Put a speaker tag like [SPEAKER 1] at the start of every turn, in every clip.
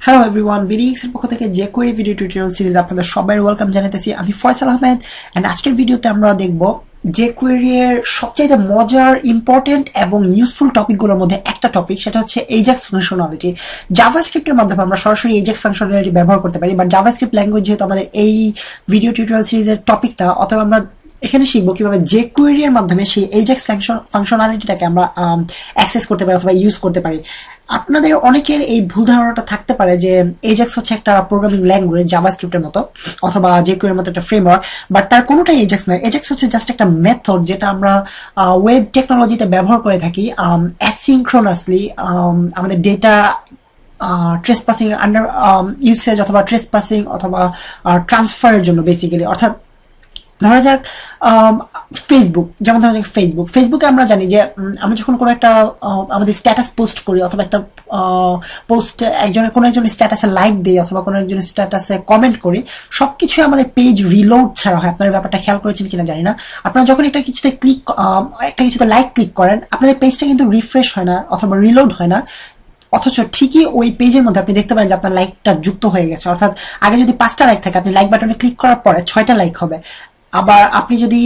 [SPEAKER 1] Hello everyone BDX এর পক্ষ থেকে যে কোয়েরি ভিডিও টিউটোরিয়াল সিরিজ আপনাদের সবাই ওয়েলকাম জানাতেছি আমি ফয়সাল আহমেদ অ্যান্ড আজকের ভিডিওতে আমরা দেখব যে কোয়েরির সবচাইতে মজার ইম্পর্টেন্ট এবং ইউজফুল টপিকগুলোর মধ্যে একটা টপিক সেটা হচ্ছে এইজাক্স ফাংশনালিটি জাভাস্ক্রিপ্টের মাধ্যমে আমরা সরাসরি এইজাক্স ফাংশনালিটি ব্যবহার করতে পারি বাট জাভাস্ক্রিপ্ট ল্যাঙ্গুয়েজ যেহেতু আমাদের এই ভিডিও টিউটোরিয়াল সিরিজের টপিকটা অথবা আমরা এখানে শিখব কীভাবে যে কোয়েরির মাধ্যমে সেই এইজাক্স ফাংশনালিটিটাকে আমরা অ্যাক্সেস করতে পারি অথবা ইউজ করতে পারি। আপনাদের অনেকের এই ভুল ধারণাটা থাকতে পারে যে এজাক্স হচ্ছে একটা প্রোগ্রামিং ল্যাঙ্গুয়েজ জাভাস্ক্রিপ্টের মতো, অথবা যে কোয়ের মতো একটা ফ্রেমওয়ার্ক বাট তার কোনোটাই এজাক্স নয়। এজাক্স হচ্ছে জাস্ট একটা মেথড যেটা আমরা ওয়েব টেকনোলজিতে ব্যবহার করে থাকি অ্যাসিনক্রোনাসলি আমাদের data trace passing under usage অথবা ট্রেস পাসিং অথবা ট্রান্সফারের জন্য বেসিক্যালি অর্থাৎ ধরা যাক ফেসবুক যেমন ধরা ফেসবুক ফেসবুকে আমরা জানি যে আমরা যখন কোনো একটা আমাদের স্ট্যাটাস পোস্ট করি, অথবা একটা পোস্ট একজনের, কোনো একজনের স্ট্যাটাসে লাইক দিই, অথবা কোনো একজনের স্ট্যাটাসে কমেন্ট করি সব কিছু আমাদের পেজ রিলোড ছাড়া হয়। আপনার ব্যাপারটা খেয়াল করেছেন কিনা জানি না। আপনারা যখন একটা কিছুতে ক্লিক একটা কিছুতে লাইক ক্লিক করেন, আপনাদের পেজটা কিন্তু রিফ্রেশ হয় না, অথবা রিলোড হয় না। অথচ ঠিকই ওই পেজের মধ্যে আপনি দেখতে পারেন যে আপনার লাইকটা যুক্ত হয়ে গেছে। অর্থাৎ আগে যদি পাঁচটা লাইক থাকে, আপনি লাইক বাটনে ক্লিক করার পরে ছয়টা লাইক হবে। আবার আপনি যদি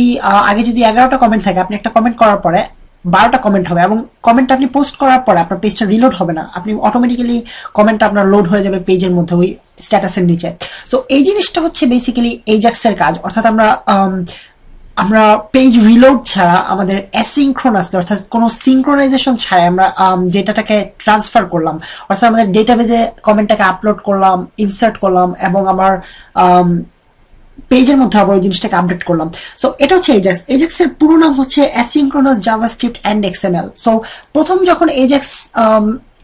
[SPEAKER 1] আগে যদি এগারোটা কমেন্ট থাকে, আপনি একটা কমেন্ট করার পরে বারোটা কমেন্ট হবে এবং কমেন্ট আপনি পোস্ট করার পরে আপনার পেজটা রিলোড হবে না। আপনি অটোমেটিক্যালি কমেন্টটা আপনার লোড হয়ে যাবে পেজের মধ্যে ওই স্ট্যাটাসের নিচে। সো এই জিনিসটা হচ্ছে বেসিক্যালি এইজাক্সের কাজ। অর্থাৎ আমরা আমরা পেজ রিলোড ছাড়া আমাদের অ্যাসিংক্রোনাস অর্থাৎ কোনো সিঙ্ক্রোনাইজেশন ছাড়াই আমরা ডেটাটাকে ট্রান্সফার করলাম। অর্থাৎ আমাদের ডেটাবেজে কমেন্টটাকে আপলোড করলাম ইনসার্ট করলাম এবং আমার পেজের মধ্যে আবার ওই জিনিসটাকে আপডেট করলাম। সো এটা হচ্ছে এজেক্স এজেক্স এর পুরো নাম হচ্ছে asynchronous JavaScript and XML so প্রথম যখন এজেক্স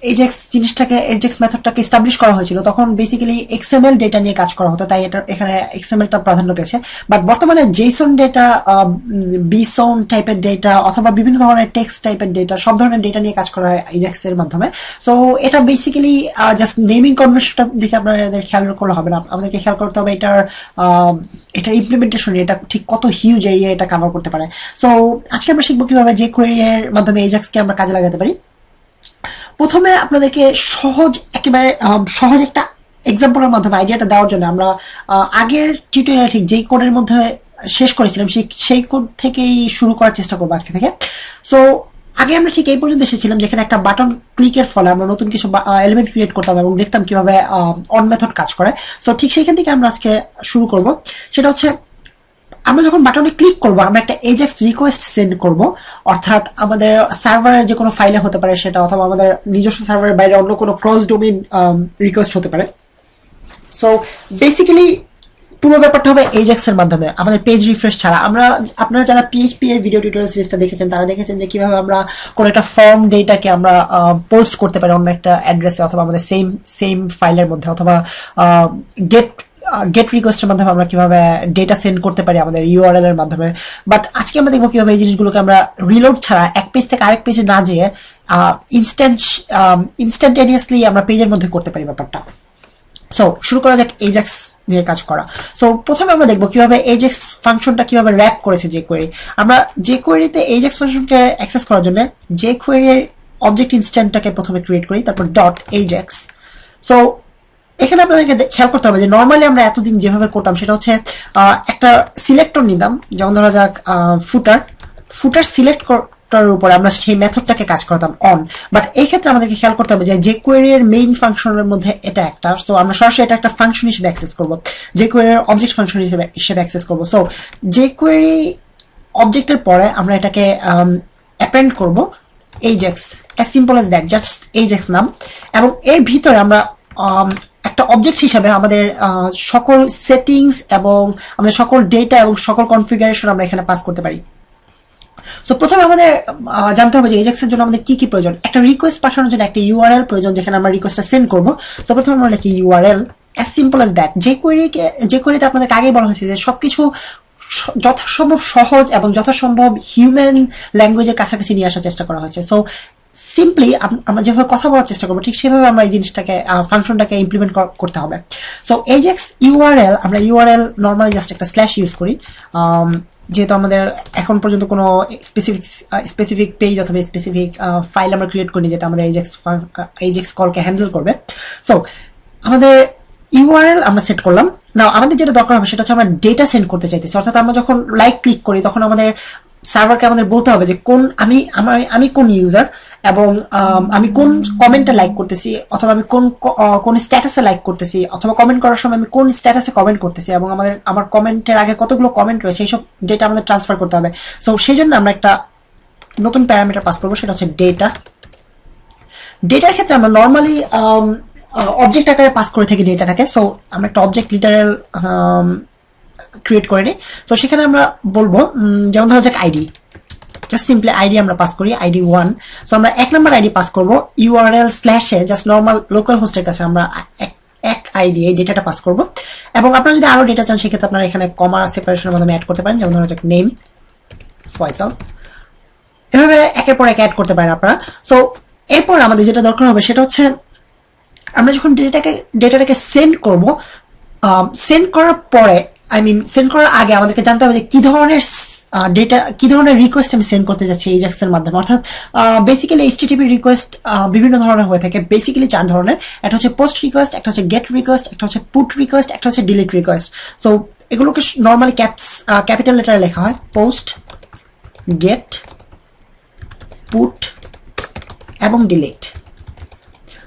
[SPEAKER 1] এজেক্স জিনিসটাকে এজেক্স মেথডটাকে এস্টাবলিশ করা হয়েছিল। তখন বেসিক্যালি এক্সএমএল ডেটা নিয়ে কাজ করা হতো, তাই এটা এখানে এক্সএমএলটা প্রাধান্য পেয়েছে। বাট বর্তমানে জেসন ডেটা বিসন টাইপের ডেটা অথবা বিভিন্ন ধরনের টেক্সট টাইপের ডেটা সব ধরনের ডেটা নিয়ে কাজ করা হয় এজেক্স এর মাধ্যমে। সো এটা বেসিক্যালি জাস্ট নেমিং কনভেনশনটা দেখে আপনাদের খেয়াল করলে হবে না। আমাদেরকে খেয়াল করতে হবে এটার এটার ইমপ্লিমেন্টেশন এটা ঠিক কত হিউজ এরিয়া এটা কাভার করতে পারে। সো আজকে আমরা শিখব কীভাবে যে কোয়েরিয়ার মাধ্যমে এজাক্সকে আমরা কাজে লাগাতে পারি। প্রথমে আপনাদেরকে সহজ একেবারে সহজ একটা এক্সাম্পলের মাধ্যমে আইডিয়াটা দেওয়ার জন্য আমরা আগের টিউটোরিয়াল ঠিক যেই কোডের মধ্যে শেষ করেছিলাম, সেই সেই কোড থেকেই শুরু করার চেষ্টা করব আজকে থেকে। সো আগে আমরা ঠিক এই পর্যন্ত এসেছিলাম যেখানে একটা বাটন ক্লিকের ফলে আমরা নতুন কিছু এলিমেন্ট ক্রিয়েট করতাম এবং দেখতাম কীভাবে অন মেথড কাজ করে। সো ঠিক সেইখান থেকে আমরা আজকে শুরু করব। সেটা হচ্ছে আমরা যখন বাটনে ক্লিক করব, আমরা একটা এজেক্স রিকোয়েস্ট সেন্ড করব, অর্থাৎ আমাদের সার্ভারের যে কোনো ফাইলে হতে পারে সেটা, অথবা আমাদের নিজস্ব সার্ভারের বাইরে অন্য কোনো ক্রস ডোমেন রিকোয়েস্ট হতে পারে। সো বেসিক্যালি পুরো ব্যাপারটা হবে এজেক্স এর মাধ্যমে, আমাদের পেজ রিফ্রেশ ছাড়া। আমরা, আপনারা যারা পিএইচপি এর ভিডিও টিউটোরিয়াল সিরিজটা দেখেছেন, তারা দেখেছেন যে কীভাবে আমরা কোনো একটা ফর্ম ডেটাকে আমরা পোস্ট করতে পারি অন্য একটা অ্যাড্রেসে অথবা আমাদের সেম সেম ফাইলের মধ্যে, অথবা গেট গেট রিকোয়েস্টের মাধ্যমে আমরা কীভাবে ডেটা সেন্ড করতে পারি আমাদের ইউআরএল এর মাধ্যমে। বাট আজকে আমরা দেখব কীভাবে এই জিনিসগুলোকে আমরা রিলোড ছাড়া এক পেজ থেকে আরেক পেজে না যেয়ে ইনস্ট্যান্ট ইনস্ট্যান্টেনিয়াসলি আমরা পেজের মধ্যে করতে পারি ব্যাপারটা। সো শুরু করা যাক এজেক্স নিয়ে কাজ করা। সো প্রথমে আমরা দেখব কীভাবে এজেক্স ফাংশনটা কীভাবে র্যাপ করেছে যে কোয়েরি আমরা যে কোয়েরিতে এজেক্স ফাংশনকে অ্যাক্সেস করার জন্য যে কোয়েরির অবজেক্ট ইনস্ট্যান্টটাকে প্রথমে ক্রিয়েট করি, তারপর ডট এজেক্স সো এখানে আপনাদেরকে খেয়াল করতে হবে যে নর্মালি আমরা এতদিন যেভাবে করতাম সেটা হচ্ছে একটা সিলেক্টর নিতাম। যেমন ধরা যাক ফুটার ফুটার সিলেক্ট করার উপরে আমরা সেই মেথডটাকে কাজ করতাম অন বাট এই ক্ষেত্রে আমাদেরকে খেয়াল করতে হবে যে যে কোয়েরির মেইন ফাংশনের মধ্যে এটা একটা। সো আমরা সরাসরি এটা একটা ফাংশন হিসেবে অ্যাক্সেস করব। যে কোয়েরির অবজেক্ট ফাংশন হিসেবে হিসেবে অ্যাক্সেস করব। সো যে কোয়েরি অবজেক্টের পরে আমরা এটাকে অ্যাপেন্ড করব। AJAX as simple as that just AJAX নাম। এবং এর ভিতরে আমরা একটা অবজেক্ট হিসাবে আমাদের সকল সেটিংস এবং আমাদের সকল ডেটা এবং সকল কনফিগারেশন আমরা এখানে পাস করতে পারি। সো প্রথমে আমাদের জানতে হবে যে এজেক্সের জন্য আমাদের কি কি প্রয়োজন। একটা রিকোয়েস্ট পাঠানোর জন্য একটা ইউআরএল প্রয়োজন যেখানে আমরা রিকোয়েস্টটা সেন্ড করব। সো প্রথমে আমরা লিখি URL as simple as that যে কোয়েরিকে যে কোয়েরিতে আপনাদেরকে আগেই বলা হয়েছে যে সবকিছু যথাসম্ভব সহজ এবং যথাসম্ভব হিউম্যান ল্যাঙ্গুয়েজের কাছাকাছি নিয়ে আসার চেষ্টা করা হয়েছে। সো সিম্পলি আমরা যেভাবে কথা বলার চেষ্টা করব, ঠিক সেভাবে আমরা এই জিনিসটাকে ফাংশনটাকে ইমপ্লিমেন্ট করতে হবে। সো এজেক্স ইউআরএল আমরা ইউআরএল নর্মালি জাস্ট একটা স্ল্যাশ ইউজ করি যেহেতু আমাদের এখন পর্যন্ত কোনো স্পেসিফিক স্পেসিফিক পেজ অথবা স্পেসিফিক ফাইল আমরা ক্রিয়েট করি যেটা আমাদের এইজেক্স এইজেক্স কলকে হ্যান্ডেল করবে। সো আমাদের ইউআরএল আমরা সেট করলাম। না আমাদের যেটা দরকার হবে সেটা হচ্ছে আমরা ডেটা সেন্ড করতে চাইতেছি। অর্থাৎ আমরা যখন লাইক ক্লিক করি, তখন আমাদের সার্ভারকে আমাদের বলতে হবে যে কোন, আমি আমার আমি কোন ইউজার এবং, আমি কোন কমেন্টটা লাইক করতেছি অথবা আমি কোন কোন স্ট্যাটাসে লাইক করতেছি অথবা কমেন্ট করার সময় আমি কোন স্ট্যাটাসে কমেন্ট করতেছি এবং আমাদের, আমার কমেন্টের আগে কতগুলো কমেন্ট রয়েছে এইসব ডেটা আমাদের ট্রান্সফার করতে হবে। সো সেই জন্য আমরা একটা নতুন প্যারামিটার পাস করব, সেটা হচ্ছে ডেটা ডেটার ক্ষেত্রে আমরা নর্মালি অবজেক্ট আকারে পাস করে থাকি ডেটাটাকে সো আমরা একটা অবজেক্ট লিটারেল ক্রিয়েট করে নিই। সো সেখানে আমরা বলব যেমন ধরা যাক আইডি জাস্ট সিম্পলি আইডি আমরা পাস করি আইডি ওয়ান সো আমরা এক নম্বর আইডি পাস করব ইউআরএল স্ল্যাশে জাস্ট নর্মাল লোকাল হোস্টের কাছে আমরা এক আইডি এই ডেটাটা পাস করব। এবং আপনারা যদি আরও ডেটা চান, সেক্ষেত্রে আপনারা এখানে কমা সেপারেশনের মাধ্যমে অ্যাড করতে পারেন, যেমন ধরা যাক নেম ফয়সাল এভাবে একের পর এক অ্যাড করতে পারেন আপনারা। সো এরপর আমাদের যেটা দরকার হবে, সেটা হচ্ছে আমরা যখন ডেটাটাকে ডেটাটাকে সেন্ড করব সেন্ড করার পরে আই মিন সেন্ড করার আগে আমাদেরকে জানতে হবে যে কি ধরনের ডেটা কি ধরনের রিকোয়েস্ট আমি সেন্ড করতে যাচ্ছি এইজাক্সের মাধ্যমে। অর্থাৎ বেসিক্যালি এইচটিটিপি রিকোয়েস্ট বিভিন্ন ধরনের হয়ে থাকে। বেসিক্যালি চার ধরনের। একটা হচ্ছে পোস্ট রিকোয়েস্ট একটা হচ্ছে গেট রিকোয়েস্ট একটা হচ্ছে পুট রিকোয়েস্ট একটা হচ্ছে ডিলিট রিকোয়েস্ট সো এগুলোকে নর্মালি ক্যাপস ক্যাপিটাল লেটারে লেখা হয়। পোস্ট গেট পুট এবং ডিলিট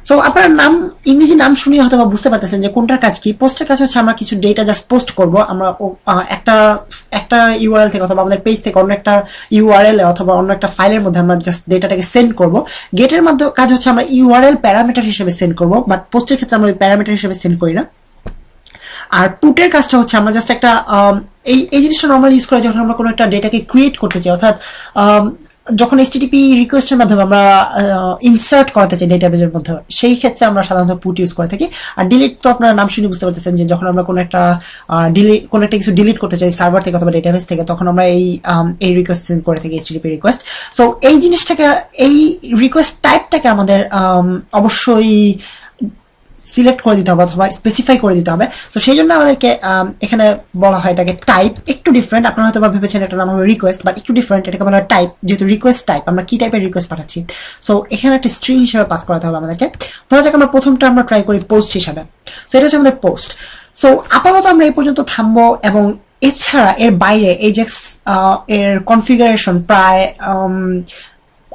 [SPEAKER 1] সো আপনার নাম, ইংরেজি নাম শুনিয়ে হয়তো বা বুঝতে পারতেছেন যে কোনটার কাজ কি। পোস্টের কাজ হচ্ছে আমরা কিছু ডেটা জাস্ট পোস্ট করব। আমরা একটা একটা ইউআরএল থেকে অথবা আমাদের পেজ থেকে অন্য একটা ইউআরএল অথবা অন্য একটা ফাইলের মধ্যে আমরা জাস্ট ডেটাটাকে সেন্ড করব। গেটের মাধ্যমে, কাজ হচ্ছে আমরা ইউআরএল প্যারামিটার হিসেবে সেন্ড করব বাট পোস্টের ক্ষেত্রে আমরা ওই প্যারামিটার হিসেবে সেন্ড করি না। আর পুটের কাজটা হচ্ছে আমরা জাস্ট একটা এই এই জিনিসটা নর্মালি ইউজ করে যখন আমরা কোনো একটা ডেটাকে ক্রিয়েট করতে চাই, অর্থাৎ যখন এইচটিটিপি রিকোয়েস্টের মাধ্যমে আমরা ইনসার্ট করাতে চাই ডেটাবেজের মধ্যে, সেই ক্ষেত্রে আমরা সাধারণত পুট ইউজ করে থাকি। আর ডিলিট তো আপনারা নাম শুনে বুঝতে পারতেছেন যে যখন আমরা কোনো একটা ডিলিট কোনো একটা কিছু ডিলিট করতে চাই সার্ভার থেকে অথবা ডেটাবেস থেকে, তখন আমরা এই এই রিকোয়েস্ট করে থাকি এইচটিটিপি রিকোয়েস্ট সো এই জিনিসটাকে, এই রিকোয়েস্ট টাইপটাকে আমাদের অবশ্যই সিলেক্ট করে দিতে হবে অথবা স্পেসিফাই করে দিতে হবে। তো সেই জন্য আমাদেরকে এখানে বলা হয় এটাকে টাইপ একটু ডিফারেন্ট আপনারা হয়তো বা ভেবেছেন এটা নাম হবে রিকোয়েস্ট বাট একটু ডিফারেন্ট এটাকে বলা হয় টাইপ যেহেতু রিকোয়েস্ট টাইপ আমরা কি টাইপের রিকোয়েস্ট পাঠাচ্ছি? সো এখানে একটা স্ট্রিং হিসেবে পাস করাতে হবে আমাদেরকে। ধরা যাক আমরা প্রথমটা আমরা ট্রাই করি পোস্ট হিসাবে। সো এটা হচ্ছে আমাদের পোস্ট সো আপাতত আমরা এই পর্যন্ত থামবো এবং এছাড়া এর বাইরে এই যে এর কনফিগারেশন প্রায়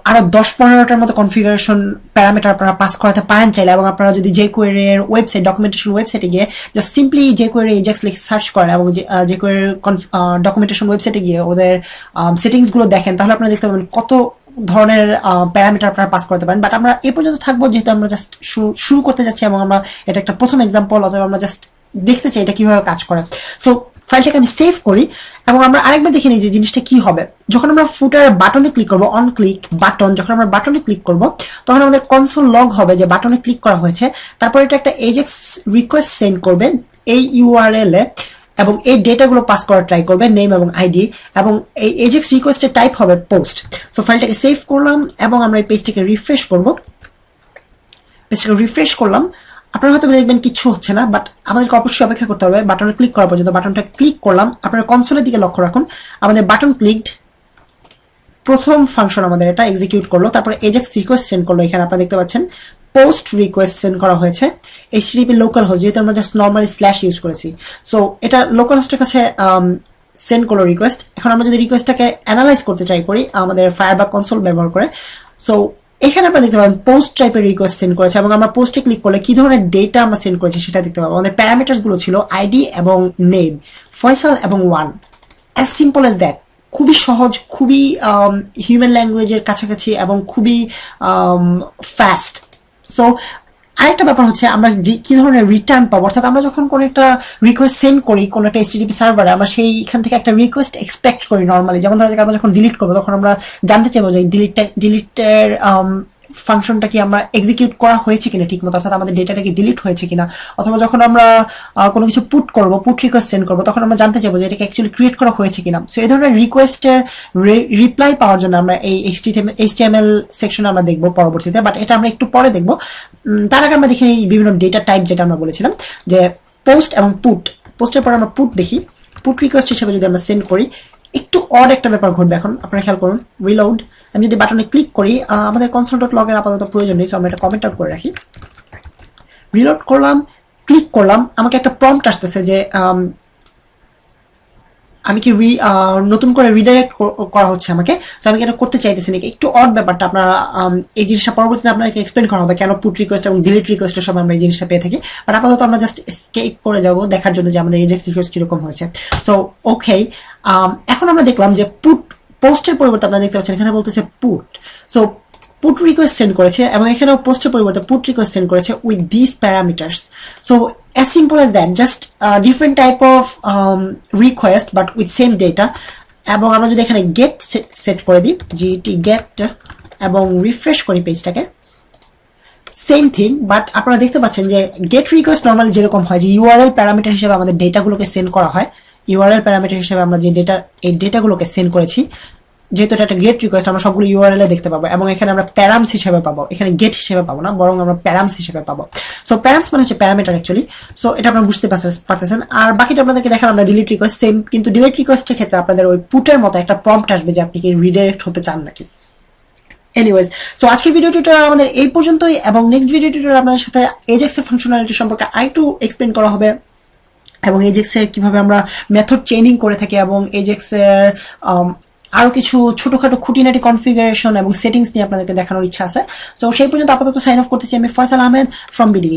[SPEAKER 1] উম, আরও দশ পনেরোটার মতো কনফিগারেশন প্যারামিটার আপনারা পাস করাতে পারেন চাইলে এবং আপনারা যদি যে কোয়ের ওয়েবসাইট ডকুমেন্টেশন ওয়েবসাইটে গিয়ে জাস্ট সিম্পলি যে কোয়ের এজেক্স লিখে সার্চ করেন এবং যে কোয়ের ডকুমেন্টেশন ওয়েবসাইটে গিয়ে ওদের সেটিংসগুলো দেখেন তাহলে আপনারা দেখতে পাবেন কত ধরনের প্যারামিটার আপনারা পাস করতে পারেন। বাট আমরা এ পর্যন্ত থাকব যেহেতু আমরা জাস্ট শুরু করতে যাচ্ছি এবং আমরা এটা একটা প্রথম এক্সাম্পল অথবা আমরা জাস্ট দেখতে চাই এটা কীভাবে কাজ করে। সো ফাইলটাকে আমি সেভ করি এবং আমরা আরেকবার দেখে নিই যে জিনিসটা কি হবে। যখন আমরা ফুটার বাটনে ক্লিক করব অন ক্লিক বাটন যখন আমরা বাটনে ক্লিক করব, তখন আমাদের কনসোল লগ হবে যে বাটনে ক্লিক করা হয়েছে। তারপর এটা একটা এজেক্স রিকোয়েস্ট সেন্ড করবে, এই ইউআরএল এ, এবং এই ডেটাগুলো পাস করার ট্রাই করবে নেম এবং আইডি এবং এই এজেক্স রিকোয়েস্টের টাইপ হবে পোস্ট সো ফাইলটাকে সেভ করলাম এবং আমরা এই পেজটাকে রিফ্রেশ করব। পেজটাকে রিফ্রেশ করলাম আপনারা হয়তো দেখবেন কিচ্ছু হচ্ছে না বাট আমাদেরকে অবশ্যই অপেক্ষা করতে হবে। বাটনে ক্লিক করা পর্যন্ত বাটনটা ক্লিক করলাম, আপনারা কনসোলের দিকে লক্ষ্য রাখুন। আমাদের বাটন ক্লিকড প্রথম ফাংশন আমাদের এটা এক্সিকিউট করল। তারপরে এজেক্স রিকোয়েস্ট সেন্ড করল। এখানে আপনারা দেখতে পাচ্ছেন পোস্ট রিকোয়েস্ট সেন্ড করা হয়েছে। এইচটিপি লোকাল হোস্ট যেহেতু আমরা জাস্ট নর্মালি স্ল্যাশ ইউজ করেছি। সো এটা লোকাল হোস্টের কাছে সেন্ড করল রিকোয়েস্ট এখন আমরা যদি রিকোয়েস্টটাকে অ্যানালাইজ করতে ট্রাই করি, আমাদের ফায়ারবাক কনসোল ব্যবহার করে। সো এখানে আপনারা দেখতে পাবেন পোস্ট টাইপের রিকোয়েস্ট সেন্ড করেছে এবং আমরা পোস্টে ক্লিক করলে কি ধরনের ডেটা আমরা সেন্ড করেছি সেটা দেখতে পাবো। আমাদের প্যারামিটার্সগুলো ছিল আইডি এবং নেম ফয়সাল এবং one as simple as that খুবই সহজ, খুবই হিউম্যান ল্যাঙ্গুয়েজের কাছাকাছি এবং খুবই ফাস্ট সো আরেকটা ব্যাপার হচ্ছে আমরা যে কি ধরনের রিটার্ন পাবো? অর্থাৎ আমরা যখন কোনো একটা রিকোয়েস্ট সেন্ড করি, কোনো একটা এইচটিপি সার্ভারে আমরা সেইখান থেকে একটা রিকোয়েস্ট এক্সপেক্ট করি নর্মালি যেমন ধরো আমরা যখন ডিলিট করব, তখন আমরা জানতে চাইব যে ডিলিটটা ডিলিটের ফাংশনটা কি আমরা এক্সিকিউট করা হয়েছে কিনা ঠিক মতো অর্থাৎ আমাদের ডেটাটা কি ডিলিট হয়েছে কিনা, অথবা যখন আমরা কোনো কিছু পুট করব পুট রিকোয়েস্ট সেন্ড করব, তখন আমরা জানতে চাইব যে এটাকে অ্যাকচুয়ালি ক্রিয়েট করা হয়েছে কিনা। সো এই ধরনের রিকোয়েস্টের রিপ্লাই পাওয়ার জন্য আমরা এই এইচটিএমএল সেকশনে আমরা দেখব পরবর্তীতে বাট এটা আমরা একটু পরে দেখব। তার আগে আমরা দেখে বিভিন্ন ডেটা টাইপ যেটা আমরা বলেছিলাম, যে পোস্ট এবং পুট পোস্টের পর আমরা পুট দেখি। পুট রিকোয়েস্ট হিসেবে যদি আমরা সেন্ড করি একটু অড একটা ব্যাপার ঘটবে এখন, আপনারা খেয়াল করুন রিলোড আমি যদি বাটনে ক্লিক করি আমাদের কনসোল ডট লগের আপাতত প্রয়োজন নেই সো আমরা এটা কমেন্ট আউট করে রাখি। রিলোড করলাম ক্লিক করলাম, আমাকে একটা প্রম্পট আসতেছে যে আম, কি রি নতুন করে রিডাইরেক্ট করা হচ্ছে আমাকে? তো আমি এটা করতে চাইতেছি নাকি? একটু অড ব্যাপারটা আপনারা এই জিনিসটা পরবর্তীতে আপনাকে এক্সপ্লেন করা হবে কেন পুট রিকোয়েস্ট এবং ডিলিট রিকোয়েস্টের সময় আমরা এই জিনিসটা পেয়ে থাকি। বাট আপাতত আমরা জাস্ট স্কেপ করে যাব দেখার জন্য যে আমাদের এজেক্স রিকোয়েস্ট কীরকম হয়েছে। সো ওকে এখন আমরা দেখলাম যে পুট পোস্টের পরিবর্তে আপনারা দেখতে পাচ্ছেন এখানে বলতেছে put so put request send করেছে এবং এখানেও পোস্টের পরিবর্তে পুট রিকোয়েস্ট সেন্ড করেছে with this parameters so as that just uh, different type of um, request but with same data. এবং আমরা যদি এখানে গেট সেট করে দিই জিটি গেট এবং রিফ্রেশ করি পেজটাকে সেম থিং বাট আপনারা দেখতে পাচ্ছেন যে গেট রিকোয়েস্ট নর্মালি যেরকম হয় যে ইউআরএল প্যারামিটার হিসেবে আমাদের ডেটাগুলোকে সেন্ড করা হয় ইউআরএল প্যারামিটার হিসেবে আমরা যে ডেটা এই ডেটাগুলোকে সেন্ড করেছি যেহেতু এটা একটা গেট রিকোয়েস্ট আমরা সবগুলো ইউআরএল এ দেখতে পাবো এবং এখানে আমরা প্যারামস হিসেবে পাবো। এখানে গেট হিসেবে পাবো না, বরং আমরা প্যারামস হিসেবে পাবো। সো প্যারামস মানে হচ্ছে প্যারামিটার অ্যাকচুয়ালি সো এটা আপনারা বুঝতে পারতেছেন। আর বাকিটা আপনাদেরকে দেখালাম, আমরা ডিলিট রিকোয়েস্ট সেম কিন্তু ডিলিট রিকোয়েস্টের ক্ষেত্রে আপনাদের ওই পুটের মতো একটা প্রম্পট আসবে যে আপনি কি রিডাইরেক্ট হতে চান নাকি। এনিওয়েজ সো আজকের ভিডিও টিউটোরিয়াল আমাদের এই পর্যন্তই এবং নেক্সট ভিডিও টিউটোরিয়াল আপনাদের সাথে এজেক্সের ফাংশনালিটি সম্পর্কে আরেকটু এক্সপ্লেন করা হবে এবং এজেক্সের কীভাবে আমরা মেথড চেইনিং করে থাকি এবং এজেক্সের আরও কিছু ছোটখাটো খুঁটিনাটি কনফিগারেশন এবং সেটিংস নিয়ে আপনাদেরকে দেখানোর ইচ্ছা আছে। সো সেই পর্যন্ত আপাতত সাইন অফ করতেছি আমি ফয়সাল আহমেদ ফ্রম বিডি